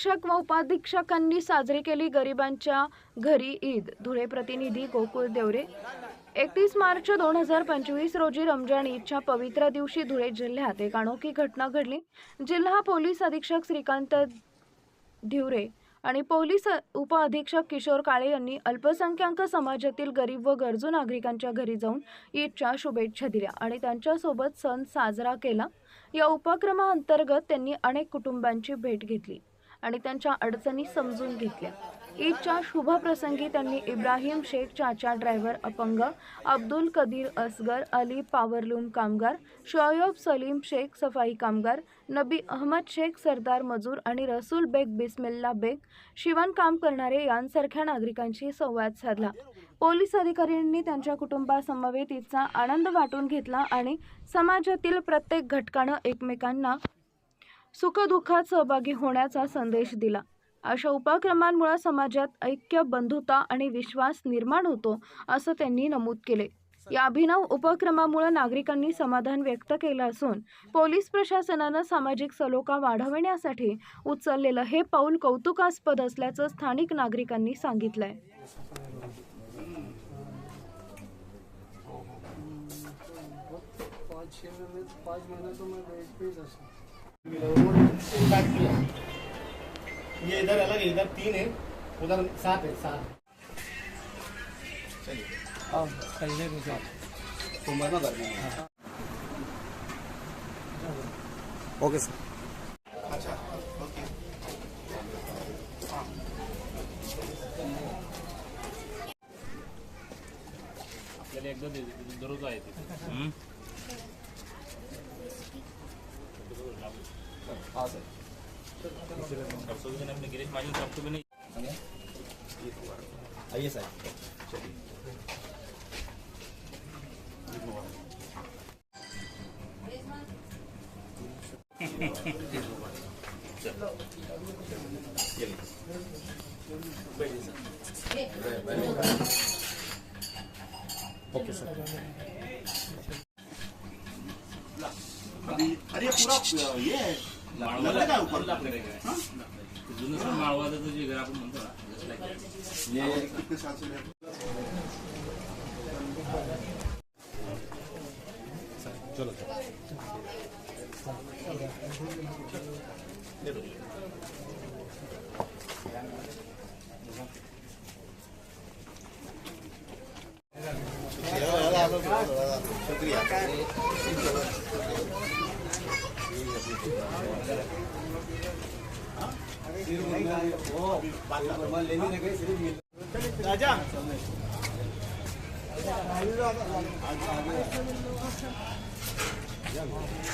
अधीक्षक व उपाधीक्षकांनी साजरी केली गरिबांच्या घरी ईद. धुळे प्रतिनिधी गोकुळ देवरे. एकतीस मार्च दोन हजार पंचवीस रोजी रमजान ईदच्या पवित्र दिवशी धुळे जिल्ह्यात एक अनोखी घटना घडली. जिल्हा पोलीस अधीक्षक श्रीकांत धिवरे आणि पोलीस उप अधीक्षक किशोर काळे यांनी अल्पसंख्याक समाजातील गरीब व गरजू नागरिकांच्या घरी जाऊन ईदच्या शुभेच्छा दिल्या आणि त्यांच्यासोबत सण साजरा केला. या उपक्रमाअंतर्गत त्यांनी अनेक कुटुंबांची भेट घेतली. आणि त्यांच्या अडचणी समजून घेतल्या. ईदच्या शुभप्रसंगी त्यांनी इब्राहिम शेख चाचा ड्रायव्हर अपंग अब्दुल कदीर असगर अली पावरलूम कामगार शोयब सलीम शेख सफाई कामगार नबी अहमद शेख सरदार मजूर आणि रसूल बेग बिस्मिल्ला बेग शिवणकाम करणारे यांसारख्या नागरिकांशी संवाद साधला. पोलीस अधिकाऱ्यांनी त्यांच्या कुटुंबासमवेत ईदचा आनंद वाटून घेतला आणि समाजातील प्रत्येक घटकानं एकमेकांना सुखदुःखात सहभागी होण्याचा संदेश दिला. अशा उपक्रमांमुळे समाजात ऐक्य बंधुता आणि विश्वास निर्माण होतो असं त्यांनी नमूद केले. या अभिनव उपक्रमामुळे नागरिकांनी समाधान व्यक्त केलं असून पोलीस प्रशासनानं सामाजिक सलोखा वाढवण्यासाठी उचललेलं हे पाऊल कौतुकास्पद असल्याचं स्थानिक नागरिकांनी सांगितलंय. पाँच ही ये इधर अलग है इधर तीन है उधर सात है सात। Okay sir. अच्छा ओके। आपल्याला एकदा दे- दे- दररोज आहे ते. परसों भी गिरीश महाजन साहब भी नहीं आइए सर ओके सर ये पूरा अ, ये है जुनं माळवादाचं जे घर आपण म्हणतो ना just like that. कितने साल से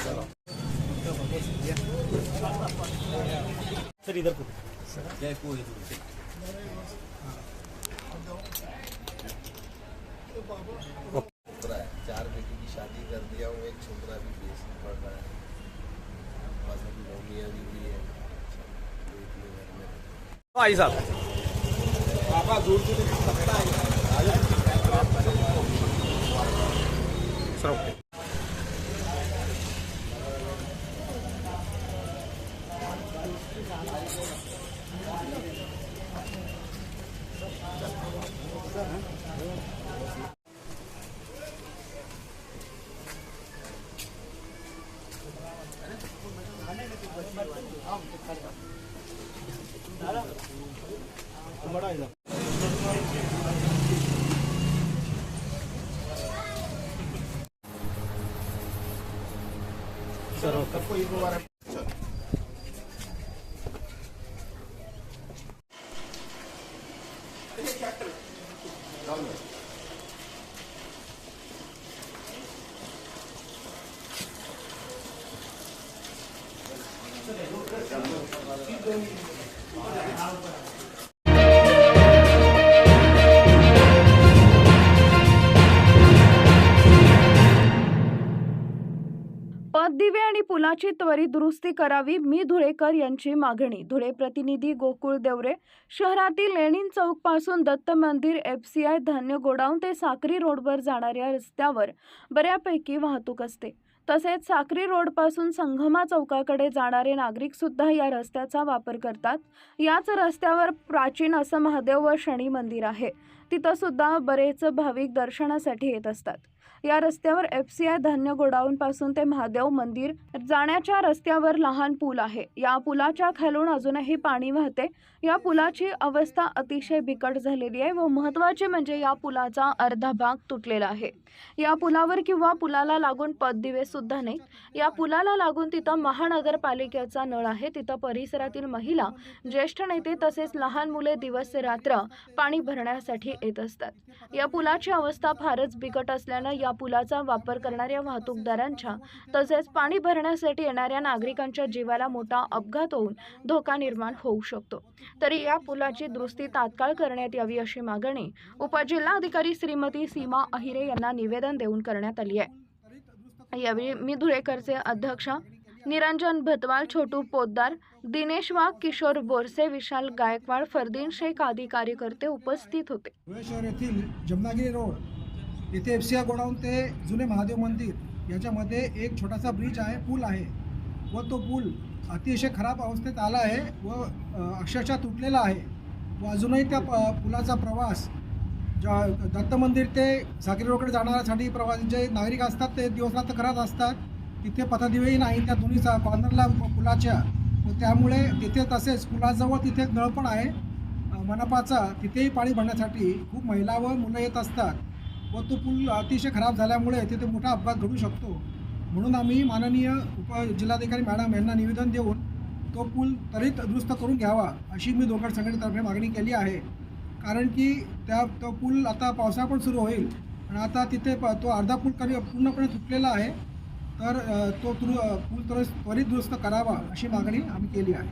चलो शुक्रिया राजा सर इधर को छोकरा है चार बेटी की शादी कर दिया हूँ एक छोकरा भी बेस में पढ़ रहा है बस अभी मम्मियाँ भी हुई है तो इतने घर में रहते हैं। आई साहब. सर सर्व पुलाची त्वरित दुरुस्ती करावी मी धुळेकर यांची मागणी. धुळे प्रतिनिधी गोकुळ देवरे शहरातील लेणीन चौकपासून दत्त मंदिर एफसीआय धान्य गोडाऊन ते साक्री रोडवर जाणाऱ्या रस्त्यावर बऱ्यापैकी वाहतूक असते. तसेच साक्री रोडपासून संगमा चौकाकडे जाणारे नागरिक सुद्धा या रस्त्याचा वापर करतात. याच रस्त्यावर प्राचीन असं महादेव व शनी मंदिर आहे. तिथं सुद्धा बरेच भाविक दर्शनासाठी येत असतात. या रस्त्यावर एफ सी आय धान्य गोडाऊनपासून ते महादेव मंदिर जाण्याच्या रस्त्यावर लहान पूल आहे. या पुलाच्या खालून अजूनही पाणी वाहते. या पुलाची अवस्था अतिशय बिकट झालेली आहे व महत्त्वाचे म्हणजे या पुलाचा अर्धा भाग तुटलेला आहे. या पुलावर किंवा पुलाला लागून पददिवे सुद्धा नाही. या पुलाला लागून तिथं महानगरपालिकेचा नळ आहे. तिथं परिसरातील महिला ज्येष्ठ नेते तसेच लहान मुले दिवस रात्र पाणी भरण्यासाठी येत असतात. या पुलाची अवस्था फारच बिकट असल्यानं या पुलाचा वापर करणाऱ्या वाहतूकदारांच्या तसेच पाणी भरण्यासाठी येणाऱ्या नागरिकांच्या जीवाला मोठा अपघात होऊन धोका निर्माण होऊ शकतो. तरी या पुलाची दुरुस्ती तात्काळ करण्यात यावी अशी मागणी उपजिल्हाधिकारी श्रीमती सीमा अहिरे यांना निवेदन देऊन करण्यात आली आहे. यावेळी मी धुळेकरचे अध्यक्ष निरंजन भतवाल छोटू पोद्दार दिनेश वाघ किशोर बोरसे विशाल गायकवाड फरदीन शेख आदी कार्यकर्ते उपस्थित होते. धुळे शहर येथील जमनागिरी रोड येथे एफ सी आय गोडाऊन ते जुने महादेव मंदिर याच्यामध्ये एक छोटासा ब्रिज आहे पूल आहे. व तो पूल अतिशय खराब अवस्थेत आला आहे व अक्षरशः तुटलेला आहे. व अजूनही त्या प पुलाचा प्रवास ज्या दत्त मंदिर ते सागरी रोडकडे जाणाऱ्यासाठी प्रवास जे नागरिक असतात ते दिवसरात्र करत असतात. तिथे पथदिवेही नाही त्या दोन्ही कॉर्नरला पुलाच्या. व त्यामुळे तिथे तसेच पुलाजवळ तिथे एक नळ पण आहे. मनपाचा. तिथेही पाणी भरण्यासाठी खूप महिला व मुलं येत असतात. व तो पूल अतिशय खराब झाल्यामुळे तिथे मोठा अपघात घडू शकतो. म्हणून आम्ही माननीय उपजिल्हाधिकारी मॅडम यांना निवेदन देऊन तो पूल त्वरित दुरुस्त करून घ्यावा अशी मी दोघड संघटनेतर्फे मागणी केली आहे. कारण की त्या तो पूल आता पावसाळा पण सुरू होईल आणि आता तिथे प तो अर्धा पूल करी पूर्णपणे तुटलेला आहे. तर तो तुरु पूल त्वरित त्वरित दुरुस्त करावा अशी मागणी आम्ही केली आहे.